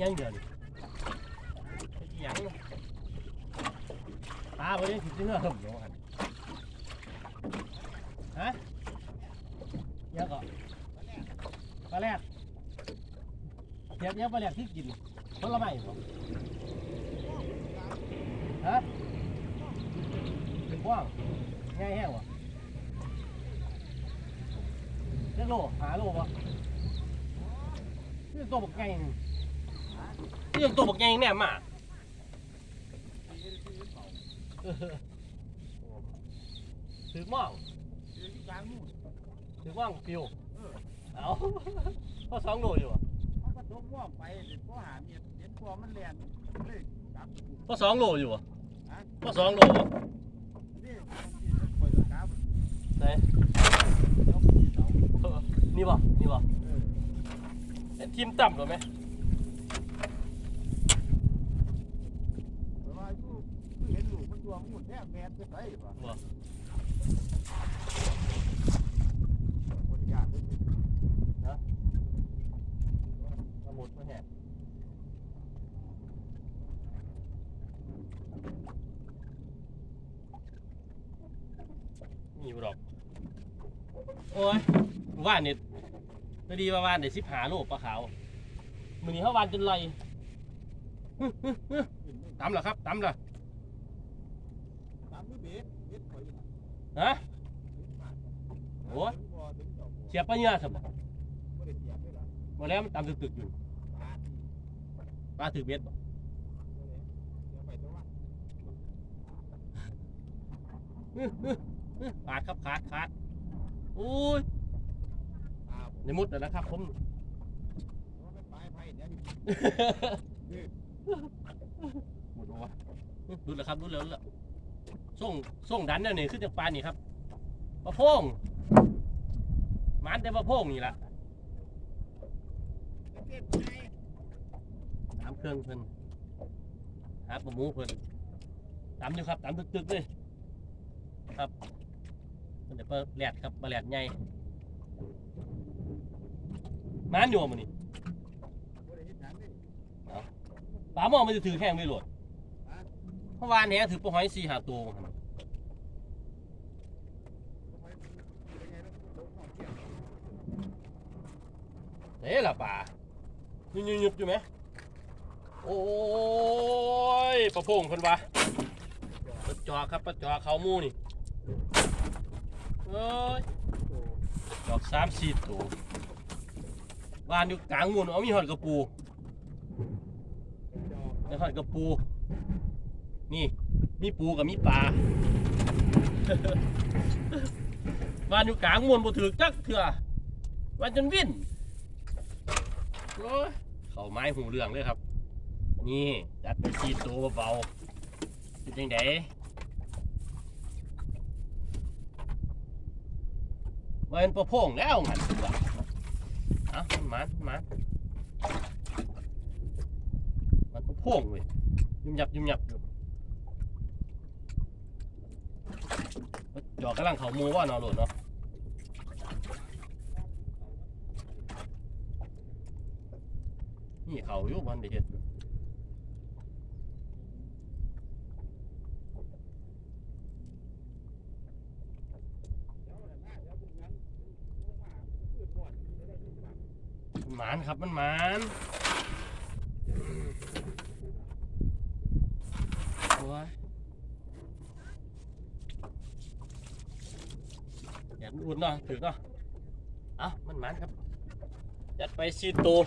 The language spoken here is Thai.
ยังเดือนยังตาไปเลยถึงเนื้อหึมอยู่หันฮะเยอะก่อนปลาแรดเทียบยังปลาแรดที่กินผลไม้หรอฮะเป็นว้างง่ายแห้งวะเจ้าโลหาโลวะนี่ตัวบักไง นี่นี่ตัวบักไงแน่มาถือม่องถือม่องปิวเอาพอสองโลอยู่วะเขาก็ตกม่วงไปเดี๋ยวก็หาเมียเห็นพวมันแลนเลยกลับพอสองโลอยู่วะฮะพอสองโลไหนนี่บ่นี่บ่ทีมต่ำหรือไหม แต่ว่าอยู่คือเห็นลูกมันดวงหุ่ นแท้แมนไปป่ะบ่บริยากเลยมาหมดมาแหกมีอยู่ดอกโอ้ยว่านเนี่ยพอดีว่าวานเดี๋ยวสิบหาโลปลาขาวมือนี้เขาวานจนไรฮึฮึฮึตำเหรอครับตำเหรอ ตามมือเบ็ดเบ็ดคอยอยู่ ฮะโอ้เสียบปลาเนื้อสมบ่บ่ได้เสียบเลยล่ะมาแล้วมันตำตึกๆอยู่ปลาถือเบ็ดบ่บ่ได้เสียไปแต่ว่าขาดครับขาดขาดโอ้ยในมุดนะครับผมหมดแล้ววะรุดแล้วครับรุดแล้วรุดแล้ว ส่งส่งดันเนี่ยนี่ขึ้นจากปลานี่ครับปลาโพงมันแต่ปลาโพงนี่ละตามเครื่องเพิ่นหาปลาหมูเพิ่นตามอยู่ครับตามตึกๆเลยครับเพิ่นเดี๋ยวปลาแหลดครับปลาแหลดใหญ่มันอยู่มันนี่บ่ได้เฮ็ดหยังนี่ปลาหม้อมันจะถือแข้งไม่หลด เพราะวานแหถือปลาหอยสี่หาตัวเป็นไงแล้วมันลงมาเที่ยงเด้ล่ะป่ายุบยุบยุบอยู่ไหมโอ้ยปลาโพงคนวะปลาจอครับปลาจอเขามูนี่เอ้ยดอกสามสี่ตัวบ้านอยู่กลางหมูนเอามีหอดกระปูมีหอดกระปู นี่มีปูกับมีปลาบ้านอยู่กลางมูนบ่ถือจักเถื่อวันจนวิ่นโอ้ยเขาไม้หูเรื่องเลยครับ นี่จัดไปชีตัวเบาๆเป็นยังไงว่าเป็นประโพงแล้วหันตัวอ้ามันมันมันมันประโพงเว้ยยุ่มหยับยุ่มหยับอยู่ จอกกำลังเขามูว่าเนอนหลุดเนาะนี่เขาอยู่วันเดีเฮ็ดอยู่มันหมานครับมันหมานโอ้ย อุ่นเนาะถือเนาะเอ้ามันมันครับ จัดไปสีตัว